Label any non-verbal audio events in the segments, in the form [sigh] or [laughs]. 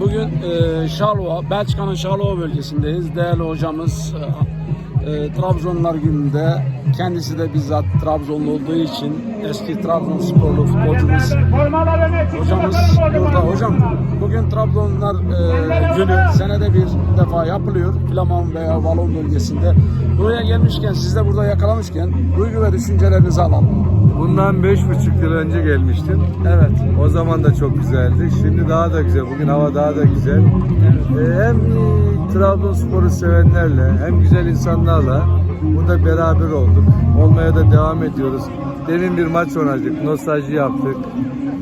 Bugün e, Şalova, Belçika'nın Şalova bölgesindeyiz. Değerli hocamız e, e, Trabzonlar gününde kendisi de bizzat Trabzonlu olduğu için eski Trabzonsporlu futbolcumuz hocamız burada. Hocam bugün Trabzonlar e, günü senede bir defa yapılıyor. Flaman veya Valon bölgesinde. Buraya gelmişken siz de burada yakalamışken duygu ve düşüncelerinizi alalım. Bundan beş buçuk yıl önce gelmiştim. Evet. O zaman da çok güzeldi. Şimdi daha da güzel. Bugün hava daha da güzel. Ee, hem e, Trabzonspor'u sevenlerle hem güzel insanlarla burada beraber olduk. Olmaya da devam ediyoruz. Demin bir maç oynadık. Nostalji yaptık.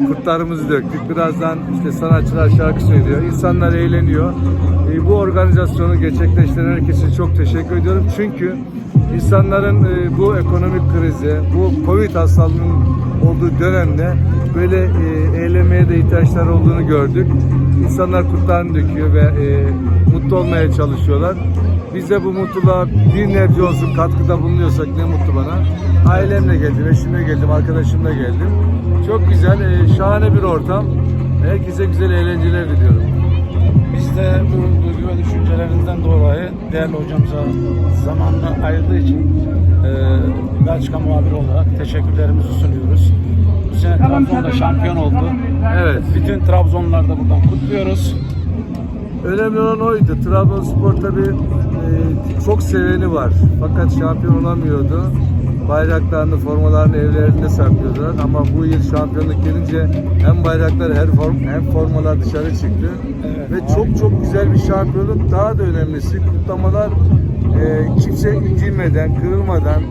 Kurtlarımızı döktük. Birazdan işte sanatçılar şarkı söylüyor. İnsanlar eğleniyor. Ee, bu organizasyonu gerçekleştiren herkese çok teşekkür ediyorum. Çünkü insanların e, bu ekonomik krizi, bu Covid hastalığının olduğu dönemde böyle e, eğlenmeye de ihtiyaçları olduğunu gördük. İnsanlar kurtlarını döküyor ve e, mutlu olmaya çalışıyorlar. Biz de bu mutluluğa bir nebze olsun katkıda bulunuyorsak ne mutlu bana. Ailemle geldim, eşimle geldim, arkadaşımla geldim. Çok güzel, e, şahane bir ortam. Herkese güzel eğlenceler diliyorum. Biz de bu duygu ve düşüncelerinden dolayı değerli hocamıza zamanını ayırdığı için e, Belçika muhabiri olarak teşekkürlerimizi sunuyoruz. Bu sene Trabzon'da şampiyon oldu. Evet. Bütün Trabzonluları da buradan kutluyoruz. Önemli olan oydu. Trabzonspor tabii çok seveni var. Fakat şampiyon olamıyordu. Bayraklarını, formalarını evlerinde saklıyordular. Ama bu yıl şampiyonluk gelince hem bayraklar hem, form, hem formalar dışarı çıktı. Evet, Ve çok çok güzel bir şampiyonluk. Daha da önemlisi kutlamalar e, kimse incinmeden, kırılmadan,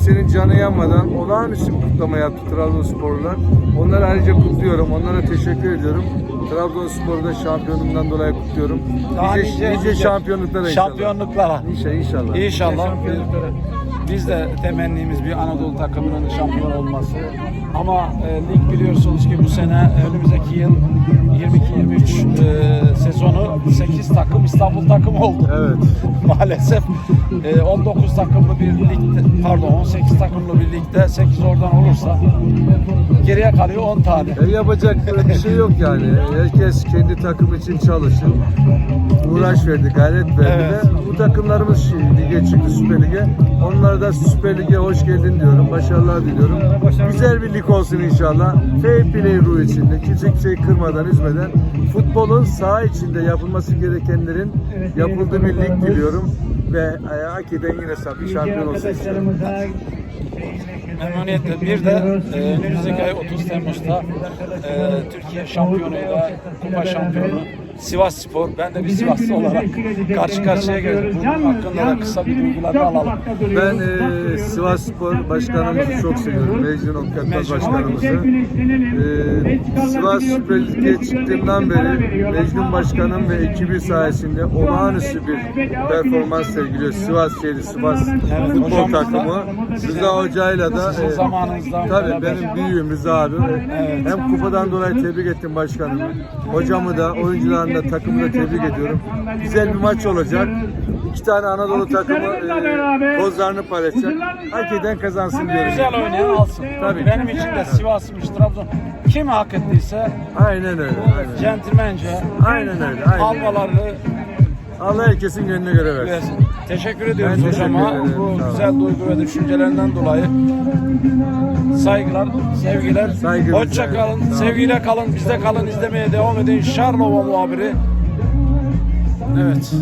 kimsenin canı yanmadan olağanüstü bir kutlama yaptı Trabzonsporlular. Onları ayrıca kutluyorum. Onlara teşekkür ediyorum. Trabzonspor'u da şampiyonluğundan dolayı kutluyorum. Daha nice, nice, şampiyonluklara inşallah. Şampiyonluklara. İnşallah. inşallah. İnşallah. Biz de temennimiz bir Anadolu takımının şampiyon olması. Ama e, lig biliyorsunuz ki bu sene önümüzdeki yıl 22-23 e, sezonu 8 takım İstanbul takımı oldu. Evet. [laughs] Maalesef e, 19 takımlı bir ligde, pardon 18 takımlı bir ligde 8 oradan olursa geriye kalıyor 10 tane. E, yapacak bir şey yok yani. Herkes kendi takım için çalışın. Uğraş verdi, gayret verdi Evet. ve bu takımlarımız lige çıktı Süper Lig'e. Onlara da Süper Lig'e hoş geldin diyorum. Başarılar diliyorum. Güzel bir lig olsun inşallah. Fair play ruhu içinde. Kimse kimseyi kırmadan, üzmeden. Futbolun saha içinde yapılması gerekenlerin yapıldığı bir lig diliyorum. Ve hakikaten yine bir şampiyon olsun istiyorum. Memnuniyetle. Bir de e, önümüzdeki ay 30 Temmuz'da e, Türkiye şampiyonuyla kupa şampiyonu Sivas Spor. Ben de bir Sivaslı olarak karşı karşıya geldim. Bunun hakkında da kısa bir duygularını alalım. Ben e, Sivas Spor Başkanımızı çok seviyorum. Mecnun Okyatmaz Başkanımızı. E, Sivas Süper Lig'e çıktığından beri Mecnun Başkanım ve ekibi sayesinde olağanüstü bir performans sergiliyor. Sivas şehri, Sivas Evet, futbol takımı. Rıza Hoca'yla da zamanınızdan tabii benim büyüğüm Rıza abi. Hem kupadan dolayı tebrik ettim başkanımı. Hocamı da, oyuncularını da, takımı da tebrik ediyorum. Güzel bir maç olacak. İki tane Anadolu takımı e, kozlarını paylaşacak. Hak eden kazansın diyorum. Güzel oynayan alsın. Tabii. Benim için de Sivas'mış, Trabzon. Kim hak ettiyse Aynen öyle. Aynen. centilmence Aynen öyle. Aynen. almalarını Allah herkesin gönlüne göre versin. Teşekkür ediyoruz Ben teşekkür hocama. ederim. Bu Sağ olun. güzel duygu ve düşüncelerinden dolayı. Saygılar, sevgiler. Saygılar, Hoşça kalın, Sağ olun. sevgiyle kalın, bizde kalın, izlemeye devam edin. Şarlova muhabiri. Evet.